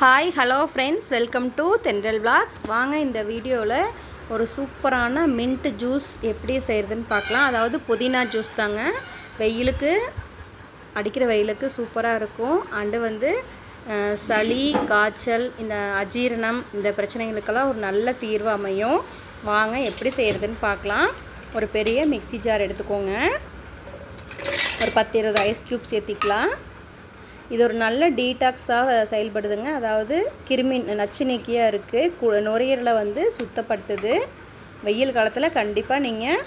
Hi hello friends welcome to Thendral vlogs வாங்க இந்த வீடியோவில் ஒரு சூப்பரான மின்ட் ஜூஸ் எப்படி செய்கிறதுன்னு பார்க்கலாம். அதாவது புதினா ஜூஸ் தாங்க. வெயிலுக்கு அடிக்கிற வெயிலுக்கு சூப்பராக இருக்கும். அண்டு வந்து சளி காய்ச்சல் இந்த அஜீரணம் இந்த பிரச்சனைகளுக்கெல்லாம் ஒரு நல்ல தீர்வு அமையும். வாங்க எப்படி செய்கிறதுன்னு பார்க்கலாம். ஒரு பெரிய மிக்ஸி ஜார் எடுத்துக்கோங்க. ஒரு பத்து இருபது ஐஸ் க்யூப் சேர்த்திக்கலாம். இது ஒரு நல்ல டீடாக்ஸாக செயல்படுதுங்க. அதாவது கிருமி நச்சு நீக்கியாக இருக்குது கு நுரையீரலை வந்து சுத்தப்படுத்துது. வெயில் காலத்தில் கண்டிப்பாக நீங்கள்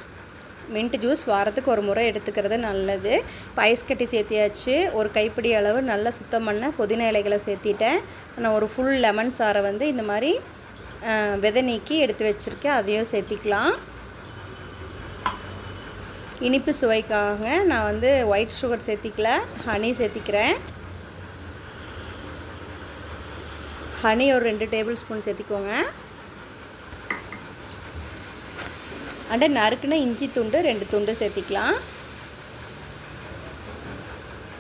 மின்ட் ஜூஸ் வாரத்துக்கு ஒரு முறை எடுத்துக்கிறது நல்லது. பயஸ் கட்டி சேர்த்தியாச்சு. ஒரு கைப்பிடி அளவு நல்லா சுத்தம் பண்ண புதினா இலைகளை சேர்த்திட்டேன். நான் ஒரு ஃபுல் லெமன் சாறை வந்து இந்த மாதிரி விதை நீக்கி எடுத்து வச்சுருக்கேன். அதையும் சேர்த்திக்கலாம். இனிப்பு சுவைக்காக நான் வந்து ஒயிட் சுகர் சேர்த்திக்கல. ஹனி சேர்த்திக்கிறேன். ஹனி ஒரு ரெண்டு டேபிள் ஸ்பூன் சேர்த்திக்கோங்க. அண்ட் நறுக்குனா இஞ்சி துண்டு ரெண்டு துண்டு சேர்த்திக்கலாம்.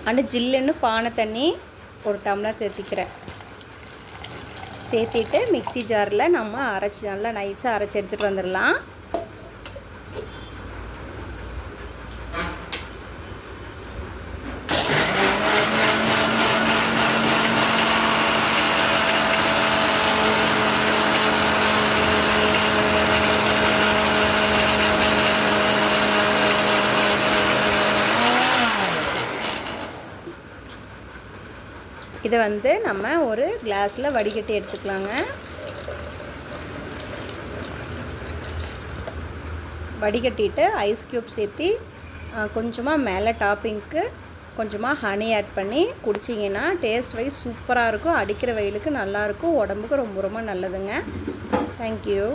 அண்டு ஜில்லுன்னு பானை தண்ணி ஒரு டம்ளர் சேர்த்திக்கிறேன். சேர்த்திட்டு மிக்ஸி ஜாரில் நம்ம அரைச்சி நல்லா நைஸாக அரைச்சி எடுத்துகிட்டு வந்துடலாம். இதை வந்து நம்ம ஒரு கிளாஸில் வடிகட்டி எடுத்துக்கலாங்க. வடிகட்டிட்டு ஐஸ் க்யூப் சேர்த்தி கொஞ்சமாக மேலே டாப்பிங்க்கு கொஞ்சமாக ஹனி ஆட் பண்ணி குடிச்சிங்கன்னா டேஸ்ட் வைஸ் சூப்பராக இருக்கும். அடிக்கிற வெயிலுக்கு நல்லாயிருக்கும் உடம்புக்கு ரொம்ப ரொம்ப நல்லதுங்க. தேங்க்யூ